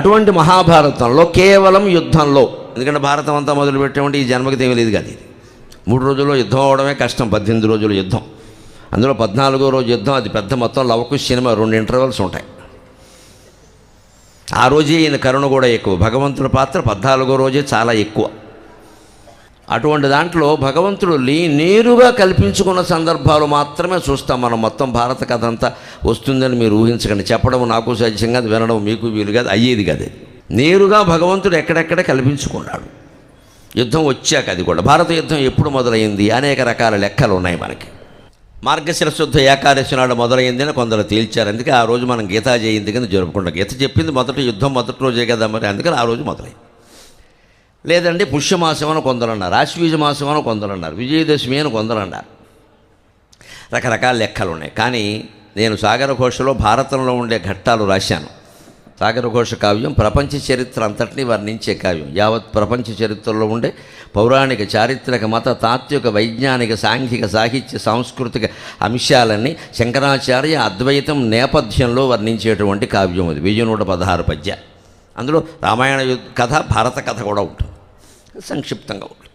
అటువంటి మహాభారతంలో కేవలం యుద్ధంలో ఎందుకంటే భారతం అంతా మొదలుపెట్టామంటే ఈ జన్మకి తెలియదు కాదు ఇది. మూడు రోజుల్లో యుద్ధం అవడమే కష్టం పద్దెనిమిది రోజులు యుద్ధం. అందులో పద్నాలుగో రోజు యుద్ధం అది పెద్ద మొత్తం లవకుశ సినిమా రెండు ఇంటర్వెల్స్ ఉంటాయి. ఆ రోజే ఈయన కరుణ కూడా ఎక్కువ. భగవంతుడి పాత్ర పద్నాలుగో రోజే చాలా ఎక్కువ. అటువంటి దాంట్లో భగవంతుడు లీ నేరుగా కల్పించుకున్న సందర్భాలు మాత్రమే చూస్తాం మనం. మొత్తం భారత కథ అంతా వస్తుందని మీరు ఊహించకండి. చెప్పడం నాకు సహజంగా కాదు వినడం మీకు వీలు కాదు అయ్యేది కాదు అది. నేరుగా భగవంతుడు ఎక్కడెక్కడ కల్పించుకున్నాడు? యుద్ధం వచ్చాక అది కూడా. భారత యుద్ధం ఎప్పుడు మొదలైంది? అనేక రకాల లెక్కలు ఉన్నాయి మనకి. మార్గశిర శుద్ధ ఏకాదశి నాడు మొదలైంది అని కొందరు తేల్చారు. అందుకే ఆ రోజు మనం గీతా జయంతి కింద జరుపుకుంటాం. గీత చెప్పింది మొదటి యుద్ధం మొదటి రోజే కదా మరి. అందుకని ఆ రోజు మొదలైంది. లేదండి పుష్యమాసం అని కొందరు అన్నారు ఆశ్వీజ మాసం అని కొందరు అన్నారు విజయదశమి అని కొందరు అన్నారు రకరకాల లెక్కలు ఉన్నాయి కానీ నేను సాగర ఘోషలో భారతంలో ఉండే ఘట్టాలు రాశాను. సాగర ఘోష కావ్యం ప్రపంచ చరిత్ర అంతటినీ వర్ణించే కావ్యం. యావత్ ప్రపంచ చరిత్రలో ఉండే పౌరాణిక చారిత్రక మత తాత్విక వైజ్ఞానిక సాంఘిక సాహిత్య సాంస్కృతిక అంశాలన్నీ శంకరాచార్య అద్వైతం నేపథ్యంలో వర్ణించేటువంటి కావ్యం అది. వెయ్యి నూట పదహారు పద్య. అందులో రామాయణ కథ భారత కథ కూడా ఉంటుంది. సంక్షిప్తంగా ఉంటుంది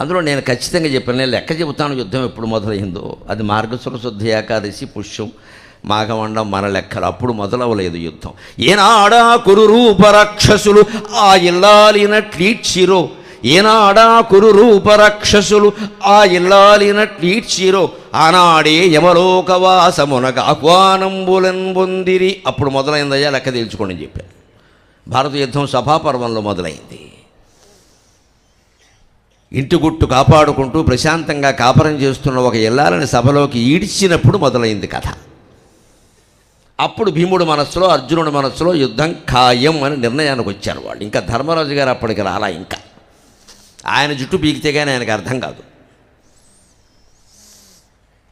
అందులో నేను ఖచ్చితంగా చెప్పాను నేను లెక్క చెబుతాను యుద్ధం ఎప్పుడు మొదలైందో. అది మార్గశుర శుద్ధ ఏకాదశి పుష్యం మాఘమండం మన లెక్కలు. అప్పుడు మొదలవలేదు యుద్ధం. ఏనాడా కురు రూపరాక్షసులు ఆ ఇల్లాలిన ట్లీట్చిరో ఏనాడా కురు రూపరాక్షసులు ఆ ఇల్లాలిన ట్లీట్చిరో ఆనాడే యమలోకవాసమునక ఆహ్వానంబులన్ పొందిరి అప్పుడు మొదలైందయ్యా లెక్క తెలుసుకోండి చెప్పాను. భారత యుద్ధం సభాపర్వంలో మొదలైంది. ఇంటి గుట్టు కాపాడుకుంటూ ప్రశాంతంగా కాపరం చేస్తున్న ఒక ఇల్లాలని సభలోకి ఈడ్చినప్పుడు మొదలైంది కథ. అప్పుడు భీముడు మనస్సులో అర్జునుడి మనస్సులో యుద్ధం ఖాయం అని నిర్ణయానికి వచ్చారు వాళ్ళు ఇంకా ధర్మరాజు గారు అప్పటికి రాలా ఇంకా. ఆయన జుట్టు పీకితే కానీ ఆయనకు అర్థం కాదు.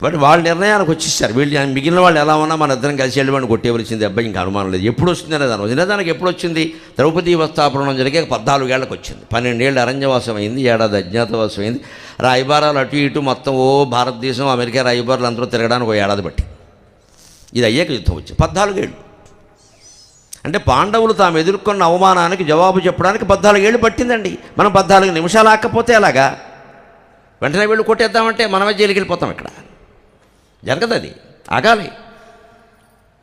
బట్ వాళ్ళ నిర్ణయానికి వచ్చేసారు. వీళ్ళు మిగిలిన వాళ్ళు ఎలా ఉన్నా మన ఇద్దరం కలిసి వెళ్ళి కొట్టేవలసింది అబ్బాయి ఇంకా అనుమానం లేదు. ఎప్పుడు వస్తుంది అనేది అనుమానం నిజానికి ఎప్పుడు వచ్చింది? ద్రౌపది వస్తాపనం జరిగే పద్నాలుగేళ్ళకు వచ్చింది. పన్నెండేళ్ళు అరణ్యవాసం అయింది ఏడాది అజ్ఞాతవాసం అయింది. రాయబారాలు అటు ఇటు మొత్తం ఓ భారతదేశం అమెరికా రాయబారాలు అందరూ తిరగడానికి ఒక ఏడాది బట్టి ఇది అయ్యాక యుద్ధం వచ్చింది. పద్నాలుగేళ్ళు అంటే పాండవులు తాము ఎదుర్కొన్న అవమానానికి జవాబు చెప్పడానికి పద్నాలుగేళ్ళు పట్టిందండి. మనం పద్నాలుగు నిమిషాలు ఆకపోతే అలాగా వెంటనే వెళ్ళి కొట్టేద్దామంటే మనమే జైలుకి వెళ్ళిపోతాం ఇక్కడ. జరగదు అది ఆగాలి.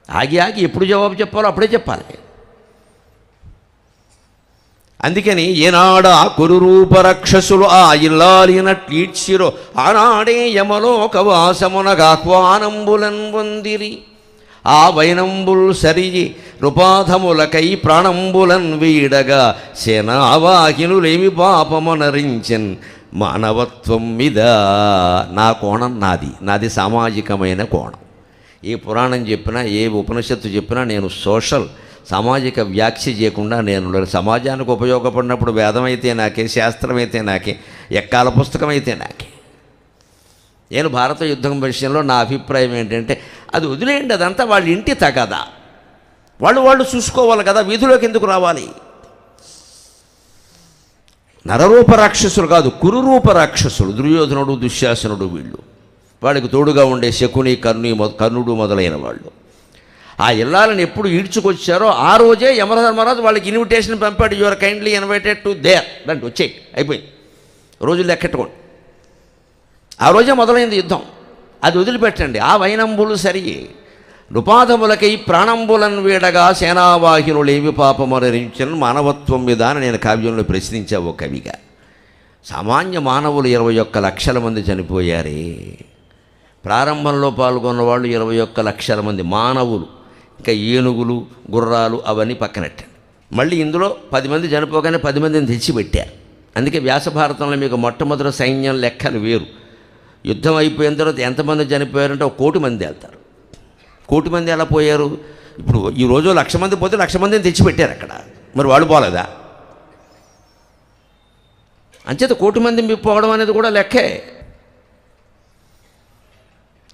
ఆగి ఆగి ఎప్పుడు జవాబు చెప్పాలో అప్పుడే చెప్పాలి. అందుకని ఏనాడ కురు రూపరక్షసులు ఆ ఇల్లాలినట్లీడ్చిరో ఆనాడే యమలోక వాసమునగాహ్వానంబులన్ పొందిరి ఆ వైనంబుల్ సరిగి నృపాధములకై ప్రాణంబులన్ వీడగా సేనావాహినులేమి పాపమునరించెన్ మానవత్వం మీద నా కోణం నాది. నాది సామాజికమైన కోణం. ఏ పురాణం చెప్పినా ఏ ఉపనిషత్తు చెప్పినా నేను సోషల్ సామాజిక వ్యాఖ్య చేయకుండా నేను సమాజానికి ఉపయోగపడినప్పుడు వేదమైతే నాకే శాస్త్రమైతే నాకే ఎక్కాల పుస్తకం అయితే నాకే. నేను భారత యుద్ధం విషయంలో నా అభిప్రాయం ఏంటంటే అది వదిలేయండి అదంతా వాళ్ళ ఇంటి తగదా. వాళ్ళు వాళ్ళు చూసుకోవాలి కదా వీధిలోకి ఎందుకు రావాలి? నరరూప రాక్షసులు కాదు కురురూప రాక్షసులు దుర్యోధనుడు దుశ్శాసనుడు వీళ్ళు. వాళ్ళకి తోడుగా ఉండే శకుని కర్ణి కర్ణుడు మొదలైన వాళ్ళు. ఆ ఇల్లాలను ఎప్పుడు ఈడ్చుకొచ్చారో ఆ రోజే యమధర్మరాజు వాళ్ళకి ఇన్విటేషన్ పంపాడు your kindly invited to there దాంట్ వచ్చేయి అయిపోయింది. రోజులు లెక్కెట్టుకోండి. ఆ రోజే మొదలైంది యుద్ధం. అది వదిలిపెట్టండి. ఆ వైనంబులు సరి నృపాదములకై ప్రాణంబులను వీడగా సేనావాహినులేవి పాపమరించను మానవత్వం మీద అని నేను కావ్యంలో ప్రశ్నించా ఓ కవిగా. సామాన్య మానవులు ఇరవై ఒక్క లక్షల మంది చనిపోయారే. ప్రారంభంలో పాల్గొన్న వాళ్ళు ఇరవై ఒక్క లక్షల మంది మానవులు. ఇంకా ఏనుగులు గుర్రాలు అవన్నీ పక్కనట్టారు మళ్ళీ ఇందులో పది మంది చనిపోగానే పది మందిని తెచ్చిపెట్టారు అందుకే వ్యాస భారతంలో మీకు మొట్టమొదటి సైన్యం లెక్కలు వేరు. యుద్ధం అయిపోయిన తర్వాత ఎంతమంది చనిపోయారంటే ఒక కోటి మంది వెళ్తారు. కోటి మంది ఎలా పోయారు? ఇప్పుడు ఈ రోజు లక్ష మంది పోతే లక్ష మందిని తెచ్చిపెట్టారు అక్కడ. మరి వాళ్ళు పోలేదా? అంచేత కోటి మంది పోవడం అనేది కూడా లెక్కే.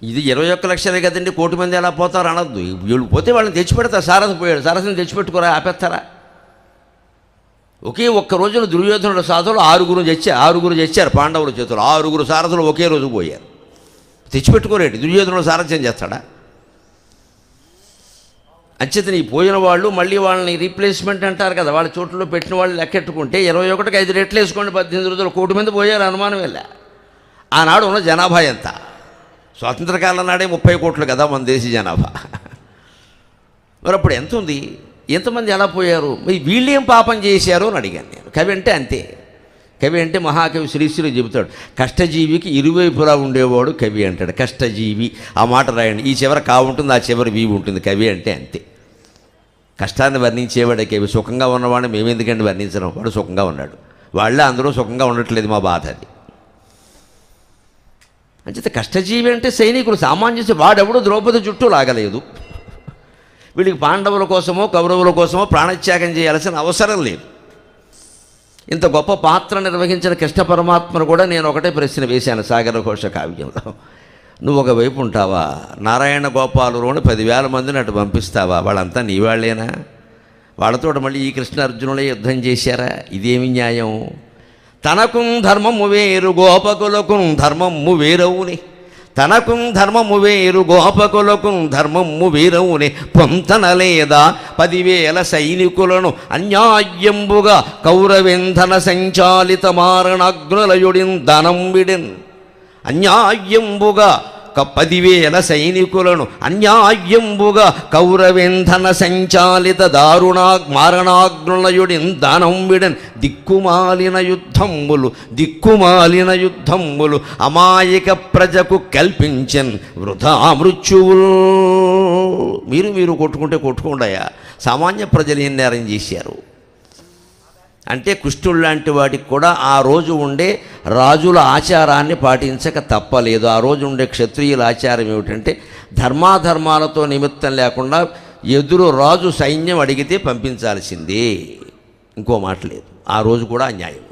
ఇది ఇరవై ఒక్క లక్షలే కదండి కోటి మంది ఎలా పోతారు అనద్దు. వీళ్ళు పోతే వాళ్ళని తెచ్చిపెడతారు సారథి పోయాడు సారథిని తెచ్చిపెట్టుకోరా ఆపేస్తారా? ఒకే ఒక్క రోజున దుర్యోధనుడు సాధువులు ఆరుగురు తెచ్చారు ఆరుగురు తెచ్చారు పాండవుల చేతులు. ఆరుగురు సారథులు ఒకే రోజు పోయారు. తెచ్చిపెట్టుకోరేటి? దుర్యోధనుడు సారథ్యం చేస్తాడా? అంచేతని ఈ పోయిన వాళ్ళు మళ్ళీ వాళ్ళని రీప్లేస్మెంట్ అంటారు కదా. వాళ్ళ చోట్లలో పెట్టిన వాళ్ళు లెక్కెట్టుకుంటే ఇరవై ఒకటికి ఐదు రెట్లు వేసుకోండి పద్దెనిమిది రోజులు కోటి మంది పోయారు అనుమానం వెళ్ళా. ఆనాడు ఉన్న జనాభా ఎంత? స్వాతంత్రకాలం నాడే ముప్పై కోట్లు కదా మన దేశ జనాభా. మరి అప్పుడు ఎంత ఉంది? ఎంతమంది ఎలా పోయారు? మరి వీళ్ళేం పాపం చేశారు అని అడిగాను నేను. కవి అంటే అంతే. కవి అంటే మహాకవి శ్రీశ్రీ చెబుతాడు కష్టజీవికి ఇరువైపులా ఉండేవాడు కవి అంటాడు. కష్టజీవి ఆ మాట రాయండి. ఈ చివర కా ఉంటుంది ఆ చివరి వీవి ఉంటుంది. కవి అంటే అంతే. కష్టాన్ని వర్ణించేవాడికి సుఖంగా ఉన్నవాడిని మేమెందుకండి వర్ణించడం? వాడు సుఖంగా ఉన్నాడు. వాళ్ళే అందరూ సుఖంగా ఉండట్లేదు మా బాధ అది. అంచేత కష్టజీవి అంటే సైనికులు సామాన్యుడు వాడెవడు ద్రౌపది చుట్టూ లాగలేదు. వీడికి పాండవుల కోసమో కౌరవుల కోసమో ప్రాణత్యాగం చేయాల్సిన అవసరం లేదు. ఇంత గొప్ప పాత్ర నిర్వహించిన కృష్ణ పరమాత్మను కూడా నేను ఒకటే ప్రశ్న వేశాను సాగర ఘోష కావ్యంలో. నువ్వు ఒకవైపు ఉంటావా? నారాయణ గోపాలులోని పదివేల మందిని అటు పంపిస్తావా? వాళ్ళంతా నీ వాళ్ళేనా? వాళ్ళతో మళ్ళీ ఈ కృష్ణార్జునులే యుద్ధం చేశారా? ఇదేమి న్యాయం? తనకు ధర్మము వేరు గోపకులకు ధర్మము వేరవుని. తనకు ధర్మము వేరు గోపకులకు ధర్మము వేరవుని. పొంతన లేదా పదివేల సైనికులను అన్యాయంబుగా కౌరవేంధన సంచాలిత మారణాగ్నులయుడిన్ ధనం విడిన్. అన్యాయంబుగా పదివేల సైనికులను అన్యాయంబుగా కౌరవేంధన సంచాలిత దారుణా మారణాగ్నులయుడిన్ దానం విడన్ దిక్కుమాలిన యుద్ధమ్ములు దిక్కుమాలిన యుద్ధమ్ములు అమాయక ప్రజకు కల్పించన్ వృధా మృత్యువులు. మీరు మీరు కొట్టుకుంటే కొట్టుకుండాయా సామాన్య ప్రజలు ఏం నేరం చేశారు? అంటే కృష్ణుడు లాంటి వాడికి కూడా ఆ రోజు ఉండే రాజుల ఆచారాన్ని పాటించక తప్పలేదు. ఆ రోజు ఉండే క్షత్రియుల ఆచారం ఏమిటంటే ధర్మాధర్మాలతో నిమిత్తం లేకుండా ఎదురు రాజు సైన్యం అడిగితే పంపించాల్సిందే. ఇంకో మాట లేదు. ఆ రోజు కూడా అన్యాయం.